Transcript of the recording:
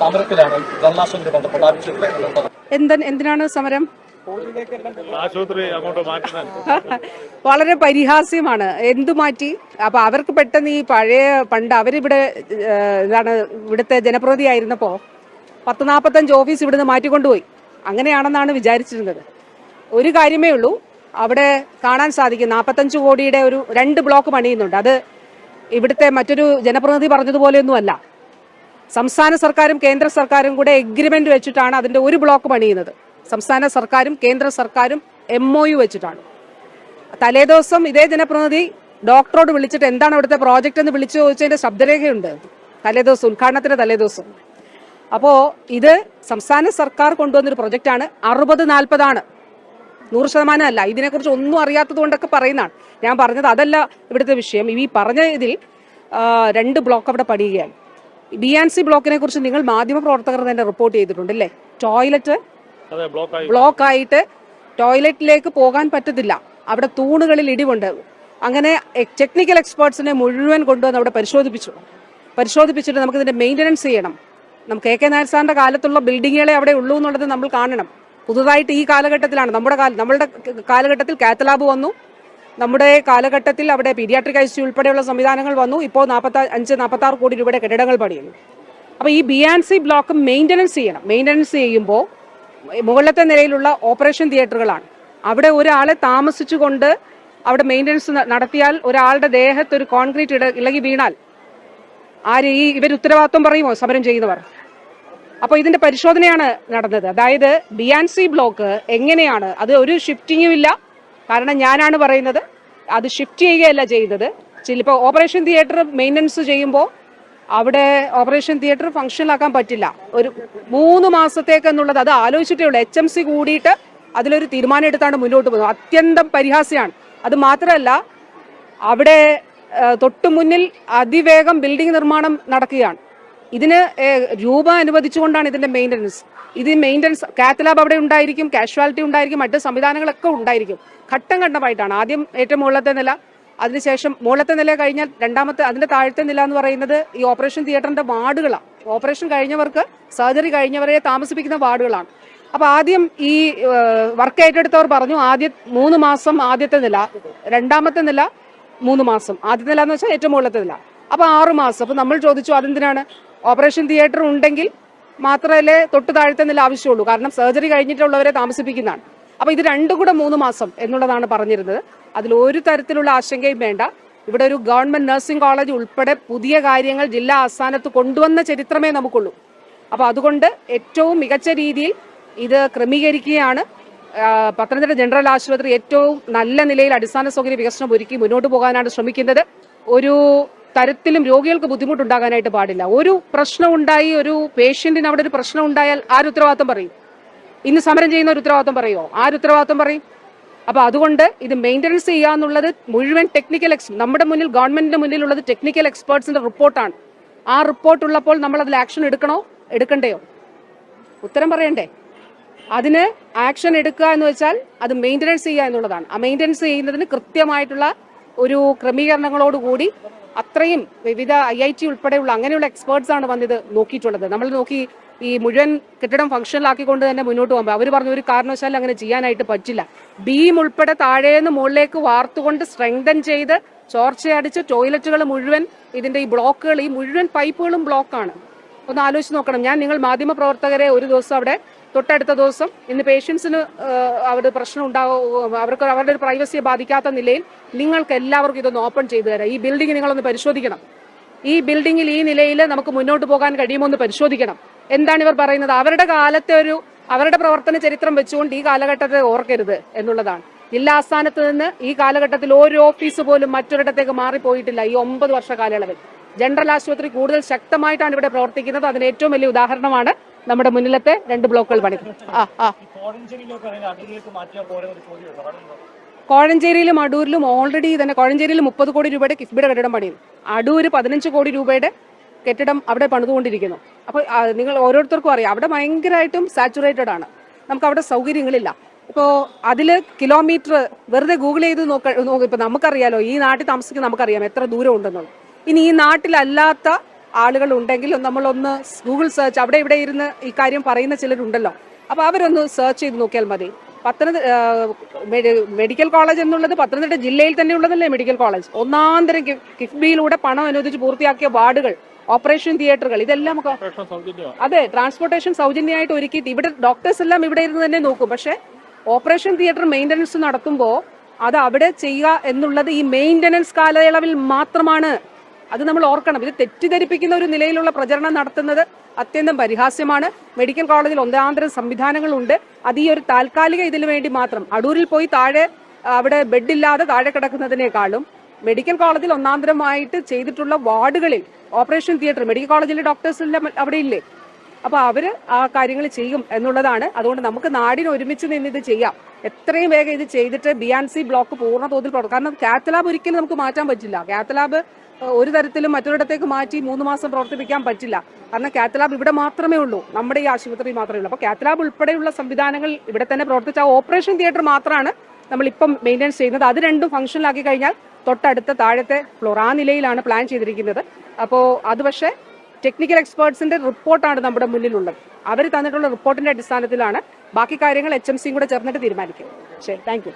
സമരത്തിലാണ് ബന്ധപ്പെട്ട എന്ത എന്തിനാണ് സമരം? ആശുപത്രി അങ്ങോട്ട് മാറ്റുന്നത് വളരെ പരിഹാസ്യമാണ്. എന്തു മാറ്റി? അപ്പൊ അവർക്ക് പെട്ടെന്ന് ഈ പഴയ പണ്ട് അവരിവിടെ ഇതാണ് ഇവിടുത്തെ ജനപ്രതി ആയിരുന്നപ്പോ പത്ത് നാൽപ്പത്തഞ്ച് ഓഫീസ് ഇവിടുന്ന് മാറ്റിക്കൊണ്ടുപോയി. അങ്ങനെയാണെന്നാണ് വിചാരിച്ചിരുന്നത്. ഒരു കാര്യമേ ഉള്ളൂ. അവിടെ കാണാൻ സാധിക്കും. നാൽപ്പത്തഞ്ച് കോടിയുടെ ഒരു രണ്ട് ബ്ലോക്ക് പണിയുന്നുണ്ട്. അത് ഇവിടുത്തെ മറ്റൊരു ജനപ്രതിനിധി പറഞ്ഞതുപോലെയൊന്നുമല്ല. സംസ്ഥാന സർക്കാരും കേന്ദ്ര സർക്കാരും കൂടെ എഗ്രിമെന്റ് വെച്ചിട്ടാണ് അതിന്റെ ഒരു ബ്ലോക്ക് പണിയുന്നത്. സംസ്ഥാന സർക്കാരും കേന്ദ്ര സർക്കാരും എം ഒ യു വെച്ചിട്ടാണ്. തലേദിവസം ഇതേ ജനപ്രതിനിധി ഡോക്ടറോട് വിളിച്ചിട്ട് എന്താണ് അവിടുത്തെ പ്രോജക്റ്റ് എന്ന് വിളിച്ചു ചോദിച്ചതിന്റെ ശബ്ദരേഖയുണ്ട്. തലേദിവസം ഉദ്ഘാടനത്തിന്റെ തലേദിവസം അപ്പോ ഇത് സംസ്ഥാന സർക്കാർ കൊണ്ടുവന്നൊരു പ്രൊജക്റ്റാണ് അറുപത് നാൽപ്പതാണ്. നൂറ് ശതമാനം അല്ല. ഇതിനെക്കുറിച്ച് ഒന്നും അറിയാത്തത് കൊണ്ടൊക്കെ പറയുന്നതാണ്. ഞാൻ പറഞ്ഞത് അതല്ല ഇവിടുത്തെ വിഷയം. ഈ പറഞ്ഞ ഇതിൽ രണ്ട് ബ്ലോക്ക് അവിടെ പണിയുകയാണ്. ബി ആൻഡ് സി ബ്ലോക്കിനെ കുറിച്ച് നിങ്ങൾ മാധ്യമ പ്രവർത്തകർ തന്നെ റിപ്പോർട്ട് ചെയ്തിട്ടുണ്ട് അല്ലേ? ടോയ്ലറ്റ് ബ്ലോക്ക് ആയിട്ട് ടോയ്ലറ്റിലേക്ക് പോകാൻ പറ്റത്തില്ല. അവിടെ തൂണുകളിൽ ഇടിവുണ്ട്. അങ്ങനെ ടെക്നിക്കൽ എക്സ്പേർട്സിനെ മുഴുവൻ കൊണ്ടുവന്ന് അവിടെ പരിശോധിപ്പിച്ചു. പരിശോധിപ്പിച്ചിട്ട് നമുക്ക് ഇതിന്റെ മെയിന്റനൻസ് ചെയ്യണം. നമുക്ക് എ കെ നായർ സാറിന്റെ കാലത്തുള്ള ബിൽഡിങ്ങുകളെ അവിടെ ഉള്ളൂ എന്നുള്ളത് നമ്മൾ കാണണം. പുതുതായിട്ട് ഈ കാലഘട്ടത്തിലാണ്. നമ്മുടെ കാല നമ്മളുടെ കാലഘട്ടത്തിൽ കാത്തലാബ് വന്നു. നമ്മുടെ കാലഘട്ടത്തിൽ അവിടെ പീഡിയാട്രിക് ഐ സി ഉൾപ്പെടെയുള്ള സംവിധാനങ്ങൾ വന്നു. ഇപ്പോൾ നാൽപ്പത്തി അഞ്ച് നാൽപ്പത്തി ആറ് കോടി രൂപയുടെ കെട്ടിടങ്ങൾ പണിയുന്നു. അപ്പോൾ ഈ B and C block maintenance ചെയ്യണം. മെയിന്റനൻസ് ചെയ്യുമ്പോൾ മുകളിലത്തെ നിലയിലുള്ള ഓപ്പറേഷൻ തിയേറ്ററുകളാണ്. അവിടെ ഒരാളെ താമസിച്ചുകൊണ്ട് അവിടെ മെയിന്റനൻസ് നടത്തിയാൽ ഒരാളുടെ ദേഹത്ത് ഒരു കോൺക്രീറ്റ് ഇട ഇളകി വീണാൽ ആര് ഈ ഇവർ ഉത്തരവാദിത്വം പറയുമോ? സമരം ചെയ്യുന്നവർ. അപ്പോൾ ഇതിന്റെ പരിശോധനയാണ് നടന്നത്. അതായത് ബി ആൻഡ് സി ബ്ലോക്ക് എങ്ങനെയാണ് അത് ഒരു ഷിഫ്റ്റിങ്ങും ഇല്ല കാരണം ഞാനാണ് പറയുന്നത് അത് ഷിഫ്റ്റ് ചെയ്യുകയല്ല ചെയ്തത്. ചിലപ്പോൾ ഓപ്പറേഷൻ തിയേറ്റർ മെയിന്റനൻസ് ചെയ്യുമ്പോൾ അവിടെ ഓപ്പറേഷൻ തിയേറ്റർ ഫങ്ഷനിലാക്കാൻ പറ്റില്ല. ഒരു മൂന്ന് മാസത്തേക്ക് എന്നുള്ളത് അത് ആലോചിച്ചിട്ടേ ഉള്ളൂ. എച്ച് എം സി കൂടിയിട്ട് അതിലൊരു തീരുമാനം എടുത്താണ് മുന്നോട്ട് പോകുന്നത് അത്യന്തം പരിഹാസ്യമാണ്. അത് മാത്രമല്ല അവിടെ തൊട്ടു മുന്നിൽ അതിവേഗം ബിൽഡിംഗ് നിർമ്മാണം നടക്കുകയാണ്. ഇതിന് രൂപ അനുവദിച്ചുകൊണ്ടാണ് ഇതിന്റെ മെയിന്റനൻസ് ഇത് മെയിന്റനൻസ് കാത്ത് ലാബ് അവിടെ ഉണ്ടായിരിക്കും കാഷ്വാലിറ്റി ഉണ്ടായിരിക്കും മറ്റ് സംവിധാനങ്ങളൊക്കെ ഉണ്ടായിരിക്കും. ഘട്ടം ഘട്ടമായിട്ടാണ്. ആദ്യം ഏറ്റവും മുകളിലത്തെ നില അതിനുശേഷം മുകളിലത്തെ നില കഴിഞ്ഞാൽ രണ്ടാമത്തെ അതിന്റെ താഴത്തെ നില എന്ന് പറയുന്നത് ഈ ഓപ്പറേഷൻ തിയേറ്ററിന്റെ വാർഡുകളാണ്. Operation കഴിഞ്ഞവർക്ക് surgery കഴിഞ്ഞവരെ താമസിപ്പിക്കുന്ന വാർഡുകളാണ്. അപ്പോൾ ആദ്യം ഈ വർക്ക് ഏറ്റെടുത്തവർ പറഞ്ഞു ആദ്യ മൂന്ന് മാസം ആദ്യത്തെ നില രണ്ടാമത്തെ നില മൂന്ന് മാസം. ആദ്യത്തെ നില എന്ന് വെച്ചാൽ ഏറ്റവും മുകളിലത്തെ നില. അപ്പോൾ ആറ് മാസം. അപ്പോൾ നമ്മൾ ചോദിച്ചു അതെന്തിനാണ്? ഓപ്പറേഷൻ തിയേറ്റർ ഉണ്ടെങ്കിൽ മാത്രമല്ലേ തൊട്ട് താഴത്തെ നില ആവശ്യമുള്ളൂ. കാരണം സർജറി കഴിഞ്ഞിട്ടുള്ളവരെ താമസിപ്പിക്കുന്നതാണ്. അപ്പോൾ ഇത് രണ്ടും കൂടെ മൂന്ന് മാസം എന്നുള്ളതാണ് പറഞ്ഞിരുന്നത്. അതിൽ ഒരു തരത്തിലുള്ള ആശങ്കയും വേണ്ട. ഇവിടെ ഒരു ഗവൺമെന്റ് നഴ്സിംഗ് കോളേജ് ഉൾപ്പെടെ പുതിയ കാര്യങ്ങൾ ജില്ലാ ആസ്ഥാനത്ത് കൊണ്ടുവന്ന ചരിത്രമേ നമുക്കുള്ളൂ. അപ്പോൾ അതുകൊണ്ട് ഏറ്റവും മികച്ച രീതിയിൽ ഇത് ക്രമീകരിക്കുകയാണ്. പത്തനംതിട്ട ജനറൽ ആശുപത്രി ഏറ്റവും നല്ല നിലയിൽ അടിസ്ഥാന സൗകര്യ വികസനം ഒരുക്കി മുന്നോട്ട് പോകാനാണ് ശ്രമിക്കുന്നത്. ഒരു തരത്തിലും രോഗികൾക്ക് ബുദ്ധിമുട്ടുണ്ടാകാനായിട്ട് പാടില്ല. ഒരു പ്രശ്നം ഉണ്ടായി ഒരു പേഷ്യന്റിന് അവിടെ ഒരു പ്രശ്നം ഉണ്ടായാൽ ആര് ഉത്തരവാദിത്തം പറയും? ഇന്ന് സമരം ചെയ്യുന്ന ഒരു ഉത്തരവാദിത്തം പറയുമോ ആര് ഉത്തരവാദിത്തം പറയും? അപ്പൊ അതുകൊണ്ട് ഇത് മെയിന്റനൻസ് ചെയ്യാന്നുള്ളത് മുഴുവൻ ടെക്നിക്കൽ എക്സ് നമ്മുടെ മുന്നിൽ ഗവൺമെന്റിന്റെ മുന്നിലുള്ളത് ടെക്നിക്കൽ എക്സ്പേർട്സിന്റെ റിപ്പോർട്ടാണ്. ആ റിപ്പോർട്ട് ഉള്ളപ്പോൾ നമ്മൾ അതിൽ ആക്ഷൻ എടുക്കണോ? എടുക്കണ്ടയോ? ഉത്തരം പറയണ്ടേ? അതിന് ആക്ഷൻ എടുക്കുക എന്ന് വെച്ചാൽ അത് മെയിന്റനൻസ് ചെയ്യുക എന്നുള്ളതാണ്. ആ മെയിന്റനൻസ് ചെയ്യുന്നതിന് കൃത്യമായിട്ടുള്ള ഒരു ക്രമീകരണങ്ങളോടുകൂടി അത്രയും വിവിധ ഐ ഐ ടി ഉൾപ്പെടെയുള്ള അങ്ങനെയുള്ള എക്സ്പേർട്സ് ആണ് വന്നിത് നോക്കിയിട്ടുള്ളത്. നമ്മൾ നോക്കി ഈ മുഴുവൻ കെട്ടിടം ഫംഗ്ഷനിലാക്കിക്കൊണ്ട് തന്നെ മുന്നോട്ട് പോകുമ്പോൾ അവർ പറഞ്ഞു ഒരു കാരണവശാലും അങ്ങനെ ചെയ്യാനായിട്ട് പറ്റില്ല. ബീം ഉൾപ്പെടെ താഴേന്ന് മുകളിലേക്ക് വാർത്തുകൊണ്ട് സ്ട്രെങ്തൻ ചെയ്ത് ചോർച്ചയടിച്ച് ടോയ്ലറ്റുകൾ മുഴുവൻ ഇതിന്റെ ഈ ബ്ലോക്കുകൾ ഈ മുഴുവൻ പൈപ്പുകളും ബ്ലോക്കാണ് ഒന്ന് ആലോചിച്ച് നോക്കണം. ഞാൻ നിങ്ങൾ മാധ്യമ പ്രവർത്തകരെ ഒരു ദിവസം അവിടെ തൊട്ടടുത്ത ദിവസം ഇന്ന് പേഷ്യൻസിന് അവരുടെ പ്രശ്നം ഉണ്ടാകും അവർക്ക് അവരുടെ പ്രൈവസിയെ ബാധിക്കാത്ത നിലയിൽ നിങ്ങൾക്ക് എല്ലാവർക്കും ഇതൊന്ന് ഓപ്പൺ ചെയ്തു തരാം. ഈ ബിൽഡിംഗ് നിങ്ങളൊന്ന് പരിശോധിക്കണം. ഈ ബിൽഡിങ്ങിൽ ഈ നിലയിൽ നമുക്ക് മുന്നോട്ട് പോകാൻ കഴിയുമോ എന്ന് പരിശോധിക്കണം. എന്താണ് ഇവർ പറയുന്നത്? അവരുടെ കാലത്തെ ഒരു അവരുടെ പ്രവർത്തന ചരിത്രം വെച്ചുകൊണ്ട് ഈ കാലഘട്ടത്തെ ഓർക്കരുത് എന്നുള്ളതാണ്. ജില്ലാ ആസ്ഥാനത്ത് നിന്ന് ഈ കാലഘട്ടത്തിൽ ഒരു ഓഫീസ് പോലും മറ്റൊരിടത്തേക്ക് മാറിപ്പോയിട്ടില്ല ഈ ഒമ്പത് വർഷ കാലയളവിൽ. ജനറൽ ആശുപത്രി കൂടുതൽ ശക്തമായിട്ടാണ് ഇവിടെ പ്രവർത്തിക്കുന്നത്. അതിന് ഏറ്റവും വലിയ ഉദാഹരണമാണ് നമ്മുടെ മുന്നിലത്തെ രണ്ട് ബ്ലോക്കുകൾ പറയുന്നത് കോഴഞ്ചേരിയിലും അടൂരിലും ഓൾറെഡി തന്നെ കോഴഞ്ചേരിയിൽ മുപ്പത് കോടി രൂപയുടെ കിഫ്ബിയുടെ കെട്ടിടം പണിയും അടൂർ പതിനഞ്ച് കോടി രൂപയുടെ കെട്ടിടം അവിടെ പണിതുകൊണ്ടിരിക്കുന്നു. അപ്പോൾ നിങ്ങൾ ഓരോരുത്തർക്കും അറിയാം. അവിടെ ഭയങ്കരമായിട്ടും സാച്ചുറേറ്റഡ് ആണ്. നമുക്ക് അവിടെ സൗകര്യങ്ങളില്ല. ഇപ്പോൾ അതിൽ കിലോമീറ്റർ വെറുതെ ഗൂഗിൾ ചെയ്ത് നോക്ക ഇപ്പോൾ നമുക്കറിയാലോ ഈ നാട്ടിൽ താമസിക്കുന്ന നമുക്കറിയാം എത്ര ദൂരം ഉണ്ടെന്നുള്ളത്. ഇനി ഈ നാട്ടിലല്ലാത്ത ആളുകൾ ഉണ്ടെങ്കിൽ നമ്മളൊന്ന് ഗൂഗിൾ സെർച്ച് അവിടെ ഇവിടെ ഇരുന്ന് ഈ കാര്യം പറയുന്ന ചിലരുണ്ടല്ലോ. അപ്പോൾ അവരൊന്ന് സെർച്ച് ചെയ്ത് നോക്കിയാൽ മതി. പത്തനംതിട്ട മെഡിക്കൽ കോളേജ് എന്നുള്ളത് പത്തനംതിട്ട ജില്ലയിൽ തന്നെ ഉള്ളതല്ലേ മെഡിക്കൽ കോളേജ്? ഒന്നാന്തരം കിഫ്ബിയിലൂടെ പണം അനുവദിച്ച് പൂർത്തിയാക്കിയ വാർഡുകൾ ഓപ്പറേഷൻ തിയേറ്ററുകൾ ഇതെല്ലാം അതെ ട്രാൻസ്പോർട്ടേഷൻ സൗജന്യമായിട്ട് ഒരുക്കിയിട്ട് ഇവിടെ ഡോക്ടേഴ്സ് എല്ലാം ഇവിടെ ഇരുന്ന് തന്നെ നോക്കും. പക്ഷേ ഓപ്പറേഷൻ തിയേറ്റർ മെയിന്റനൻസ് നടത്തുമ്പോൾ അത് അവിടെ ചെയ്യുക എന്നുള്ളത് ഈ മെയിന്റനൻസ് കാലയളവിൽ മാത്രമാണ്. അത് നമ്മൾ ഓർക്കണം. ഇത് തെറ്റിദ്ധരിപ്പിക്കുന്ന ഒരു നിലയിലുള്ള പ്രചരണം നടത്തുന്നത് അത്യന്തം പരിഹാസ്യമാണ്. മെഡിക്കൽ കോളേജിൽ ഒന്നാന്തരം സംവിധാനങ്ങളുണ്ട്. അത് ഈ ഒരു താൽക്കാലിക ഇതിനു വേണ്ടി മാത്രം. അടൂരിൽ പോയി താഴെ അവിടെ ബെഡില്ലാതെ താഴെ കിടക്കുന്നതിനേക്കാളും മെഡിക്കൽ കോളേജിൽ ഒന്നാന്തരമായിട്ട് ചെയ്തിട്ടുള്ള വാർഡുകളിൽ ഓപ്പറേഷൻ തിയേറ്റർ മെഡിക്കൽ കോളേജിലെ ഡോക്ടേഴ്സ് അവിടെ ഇല്ലേ അപ്പൊ അവർ ആ കാര്യങ്ങൾ ചെയ്യും എന്നുള്ളതാണ്. അതുകൊണ്ട് നമുക്ക് നാടിന് ഒരുമിച്ച് നിന്ന് ഇത് ചെയ്യാം. എത്രയും വേഗം ഇത് ചെയ്തിട്ട് ബി ആൻഡ് സി ബ്ലോക്ക് പൂർണ തോതിൽ പ്രവർത്തിക്കും കാരണം കാത്തലാബ് ഒരിക്കലും നമുക്ക് മാറ്റാൻ പറ്റില്ല. കാത്തലാബ് ഒരു തരത്തിലും മറ്റൊരിടത്തേക്ക് മാറ്റി മൂന്ന് മാസം പ്രവർത്തിപ്പിക്കാൻ പറ്റില്ല. കാരണം കാത്തലാബ് ഇവിടെ മാത്രമേ ഉള്ളൂ. നമ്മുടെ ഈ ആശുപത്രി മാത്രമേ ഉള്ളൂ. അപ്പോൾ കാത്തലാബ് ഉൾപ്പെടെയുള്ള സംവിധാനങ്ങൾ ഇവിടെ തന്നെ പ്രവർത്തിച്ച ആ ഓപ്പറേഷൻ തിയേറ്റർ മാത്രമാണ് നമ്മൾ നമ്മളിപ്പം മെയിന്റെയിൻസ് ചെയ്യുന്നത്. അത് രണ്ടും ഫംഗ്ഷനിലാക്കി കഴിഞ്ഞാൽ തൊട്ടടുത്ത താഴത്തെ ഫ്ലോർ ആ നിലയിലാണ് പ്ലാൻ ചെയ്തിരിക്കുന്നത്. അപ്പോൾ അത് പക്ഷേ ടെക്നിക്കൽ എക്സ്പേർട്സിന്റെ റിപ്പോർട്ടാണ് നമ്മുടെ മുന്നിലുള്ളത്. അവർ തന്നിട്ടുള്ള റിപ്പോർട്ടിന്റെ അടിസ്ഥാനത്തിലാണ് ബാക്കി കാര്യങ്ങൾ എച്ച് എം സിയും കൂടെ ചേർന്നിട്ട് തീരുമാനിക്കും ശരി താങ്ക്